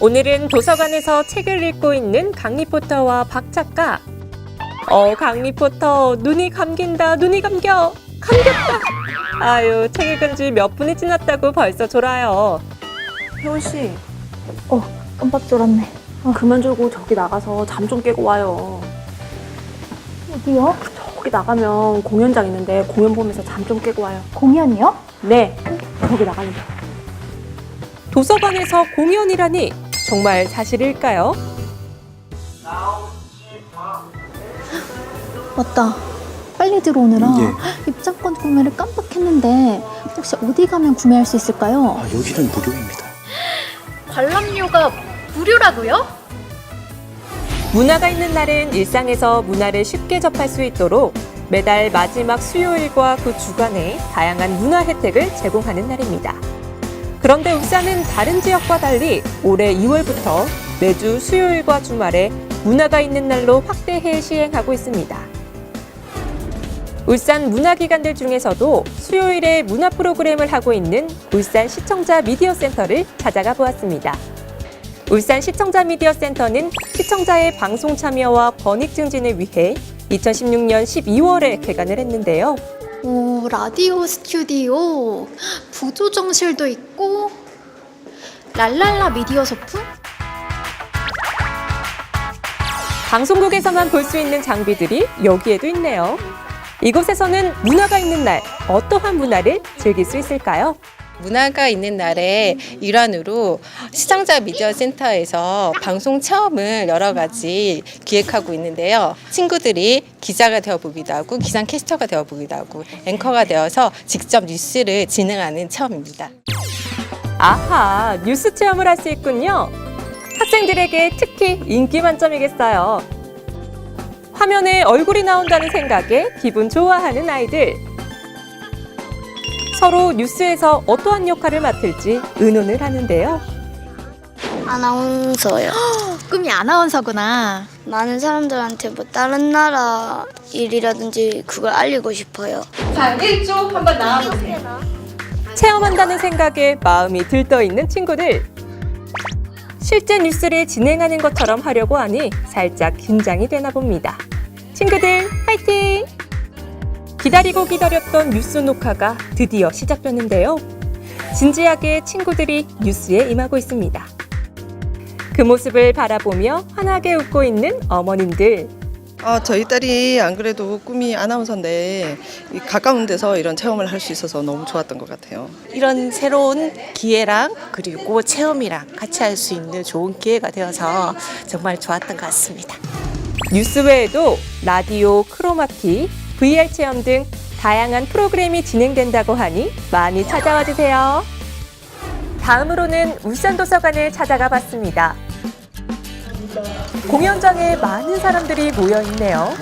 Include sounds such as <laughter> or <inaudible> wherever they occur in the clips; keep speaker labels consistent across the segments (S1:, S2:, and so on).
S1: 오늘은 도서관에서 책을 읽고 있는 강 리포터와 박 작가. 어, 강 리포터, 눈이 감긴다, 눈이 감겨. 감겼다. 아유, 책 읽은 지 몇 분이 지났다고 벌써 졸아요.
S2: 혜원 씨,
S3: 어, 깜빡 졸았네.
S2: 그만 졸고 저기 나가서 잠 좀 깨고 와요.
S3: 어디요?
S2: 저기 나가면 공연장 있는데 공연 보면서 잠 좀 깨고 와요.
S3: 공연이요?
S2: 네, 저기 나가면 돼.
S1: 도서관에서 공연이라니 정말 사실일까요?
S3: 맞다. 빨리 들어오느라
S4: 예.
S3: 입장권 구매를 깜빡했는데 혹시 어디 가면 구매할 수 있을까요?
S4: 아, 여기는 무료입니다.
S3: 관람료가 무료라고요?
S1: 문화가 있는 날은 일상에서 문화를 쉽게 접할 수 있도록 매달 마지막 수요일과 그 주간에 다양한 문화 혜택을 제공하는 날입니다. 그런데 울산은 다른 지역과 달리 올해 2월부터 매주 수요일과 주말에 문화가 있는 날로 확대해 시행하고 있습니다. 울산 문화기관들 중에서도 수요일에 문화 프로그램을 하고 있는 울산 시청자 미디어 센터를 찾아가 보았습니다. 울산 시청자 미디어 센터는 시청자의 방송 참여와 권익 증진을 위해 2016년 12월에 개관을 했는데요.
S3: 오, 라디오 스튜디오, 부조정실도 있고, 랄랄라 미디어 소품?
S1: 방송국에서만 볼 수 있는 장비들이 여기에도 있네요. 이곳에서는 문화가 있는 날, 어떠한 문화를 즐길 수 있을까요?
S5: 문화가 있는 날의 일환으로 시청자 미디어 센터에서 방송 체험을 여러 가지 기획하고 있는데요. 친구들이 기자가 되어 보기도 하고 기상 캐스터가 되어 보기도 하고 앵커가 되어서 직접 뉴스를 진행하는 체험입니다.
S1: 아하, 뉴스 체험을 할 수 있군요. 학생들에게 특히 인기 만점이겠어요. 화면에 얼굴이 나온다는 생각에 기분 좋아하는 아이들. 서로 뉴스에서 어떠한 역할을 맡을지 의논을 하는데요.
S6: 아나운서요. <gasps>
S3: 꿈이 아나운서구나.
S6: 많은 사람들한테 뭐 다른 나라 일이라든지 그걸 알리고 싶어요.
S1: 체험한다는 생각에 마음이 들떠 있는 친구들. 실제 뉴스를 진행하는 것처럼 하려고 하니 살짝 긴장이 되나 봅니다. 친구들, 화이팅! 기다리고 기다렸던 뉴스 녹화가 드디어 시작됐는데요. 진지하게 친구들이 뉴스에 임하고 있습니다. 그 모습을 바라보며 환하게 웃고 있는 어머님들.
S7: 아, 저희 딸이 안 그래도 꿈이 아나운서인데 이 가까운 데서 이런 체험을 할 수 있어서 너무 좋았던 것 같아요.
S8: 이런 새로운 기회랑 그리고 체험이랑 같이 할 수 있는 좋은 기회가 되어서 정말 좋았던 것 같습니다.
S1: 뉴스 외에도 라디오, 크로마키, VR 체험 등 다양한 프로그램이 진행된다고 하니 많이 찾아와 주세요. 다음으로는 울산 도서관을 찾아가 봤습니다. 공연장에 많은 사람들이 모여 있네요.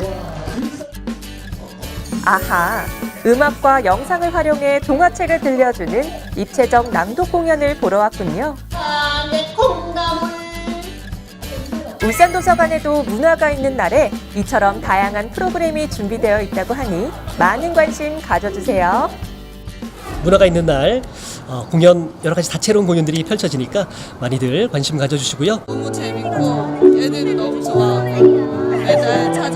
S1: 아하, 음악과 영상을 활용해 동화책을 들려주는 입체적 낭독 공연을 보러 왔군요. 울산 도서관에도 문화가 있는 날에 이처럼 다양한 프로그램이 준비되어 있다고 하니 많은 관심 가져주세요.
S9: 문화가 있는 날 어, 공연 여러 가지 다채로운 공연들이 펼쳐지니까 많이들 관심 가져주시고요.
S5: 너무 재밌고 애들이 너무 좋아하고 애들 찾아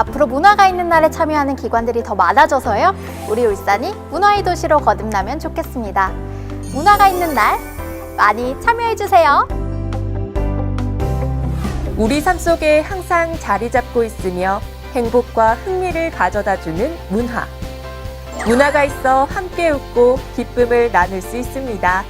S3: 앞으로 문화가 있는 날에 참여하는 기관들이 더 많아져서요. 우리 울산이 문화의 도시로 거듭나면 좋겠습니다. 문화가 있는 날 많이 참여해주세요.
S1: 우리 삶 속에 항상 자리 잡고 있으며 행복과 흥미를 가져다 주는 문화. 문화가 있어 함께 웃고 기쁨을 나눌 수 있습니다.